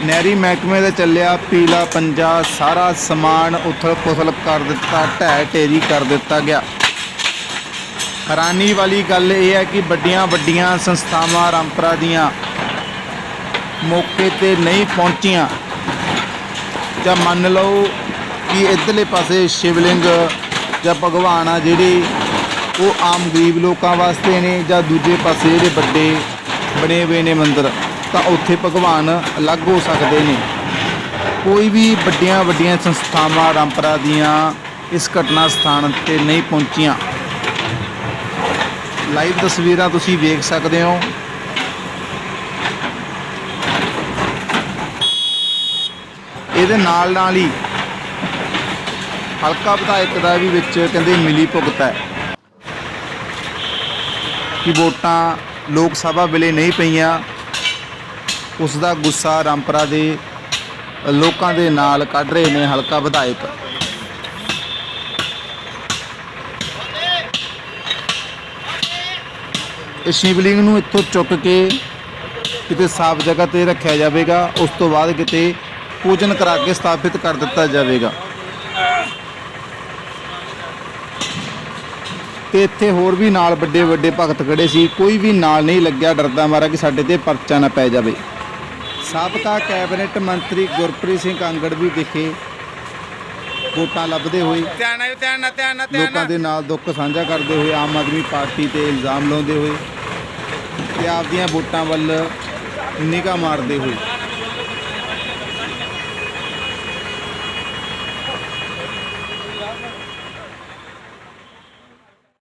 ਨਹਿਰੀ ਮਹਿਕਮੇ ਦਾ ਚੱਲਿਆ ਪੀਲਾ ਪੰਜਾ, ਸਾਰਾ ਸਮਾਨ ਉਥਲ ਪੁਥਲ ਕਰ ਦਿੱਤਾ, ਢਹਿ ਢੇਰੀ ਕਰ ਦਿੱਤਾ ਗਿਆ। ਹੈਰਾਨੀ ਵਾਲੀ ਗੱਲ ਇਹ ਹੈ ਕਿ ਵੱਡੀਆਂ ਵੱਡੀਆਂ ਸੰਸਥਾਵਾਂ ਰਾਮਪਰਾ ਦੀਆਂ ਮੌਕੇ ਤੇ ਨਹੀਂ ਪਹੁੰਚੀਆਂ। ਜਾਂ ਮੰਨ ਲਓ ਕਿ ਇਧਰਲੇ ਪਾਸੇ ਸ਼ਿਵਲਿੰਗ ਜਾਂ ਭਗਵਾਨ ਆ ਜਿਹੜੇ ਉਹ ਆਮ ਗਰੀਬ ਲੋਕਾਂ ਵਾਸਤੇ ਨੇ ਜਾਂ ਦੂਜੇ ਪਾਸੇ ਜਿਹੜੇ ਵੱਡੇ ਬਣੇ ਹੋਏ ਨੇ ਮੰਦਰ। ਤਾਂ ਉੱਥੇ ਭਗਵਾਨ ਅਲੱਗ ਹੋ ਸਕਦੇ ਨੇ। ਕੋਈ ਵੀ ਵੱਡੀਆਂ ਵੱਡੀਆਂ ਸੰਸਥਾਵਾਂ ਰੰਪਰਾ ਦੀਆਂ ਇਸ ਘਟਨਾ ਸਥਾਨ ਤੇ ਨਹੀਂ ਪਹੁੰਚੀਆਂ। ਲਾਈਵ ਤਸਵੀਰਾਂ ਤੁਸੀਂ ਵੇਖ ਸਕਦੇ ਹੋ। ਇਹਦੇ ਨਾਲ ਨਾਲ ਹੀ ਹਲਕਾ ਵਿਧਾਇਕ ਦਾ ਵੀ ਵਿੱਚ ਕਹਿੰਦੇ ਮਿਲੀ ਭੁਗਤ ਹੈ ਕਿ ਵੋਟਾਂ ਲੋਕ ਸਭਾ ਵੇਲੇ ਨਹੀਂ ਪਈਆਂ। ਉਸ ਦਾ ਗੁੱਸਾ ਰਾਮਪਰਾ ਦੇ ਲੋਕਾਂ ਦੇ ਨਾਲ ਕੱਢ ਰਹੇ ਨੇ ਹਲਕਾ ਵਿਧਾਇਕ। ਇਹ ਸ਼ਿਵਲਿੰਗ ਨੂੰ ਇੱਥੋਂ ਚੁੱਕ ਕੇ ਕਿਤੇ ਸਾਫ਼ ਜਗ੍ਹਾ ਤੇ ਰੱਖਿਆ ਜਾਵੇਗਾ, ਉਸ ਤੋਂ ਬਾਅਦ ਕਿਤੇ ਪੂਜਨ ਕਰਾ ਕੇ ਸਥਾਪਿਤ ਕਰ ਦਿੱਤਾ ਜਾਵੇਗਾ। ਤੇ ਇੱਥੇ ਹੋਰ ਵੀ ਨਾਲ ਵੱਡੇ ਵੱਡੇ ਭਗਤ ਖੜੇ ਸੀ, ਕੋਈ ਵੀ ਨਾਲ ਨਹੀਂ ਲੱਗਿਆ ਡਰਦਾ ਮਾਰਾ ਕਿ ਸਾਡੇ ਤੇ ਪਰਚਾ ਨਾ ਪੈ ਜਾਵੇ। ਸਾਬਕਾ ਕੈਬਨਿਟ ਮੰਤਰੀ ਗੁਰਪ੍ਰੀਤ ਸਿੰਘ ਕਾਂਗੜ ਵੀ ਦਿਖੇ ਵੋਟਾਂ ਲੱਭਦੇ ਹੋਏ ਧਿਆਨ ਨਾਲ ਧਿਆਨ ਨਾਲ ਧਿਆਨ ਨਾਲ ਧਿਆਨ ਲੋਕਾਂ ਦੇ ਨਾਲ ਦੁੱਖ ਸਾਂਝਾ ਕਰਦੇ ਹੋਏ ਆਮ ਆਦਮੀ ਪਾਰਟੀ ਤੇ ਇਲਜ਼ਾਮ ਲਾਉਂਦੇ ਹੋਏ ਤੇ ਆਪਦੀਆਂ ਵੋਟਾਂ ਵੱਲ ਨਿਗਾਹ ਮਾਰਦੇ ਹੋਏ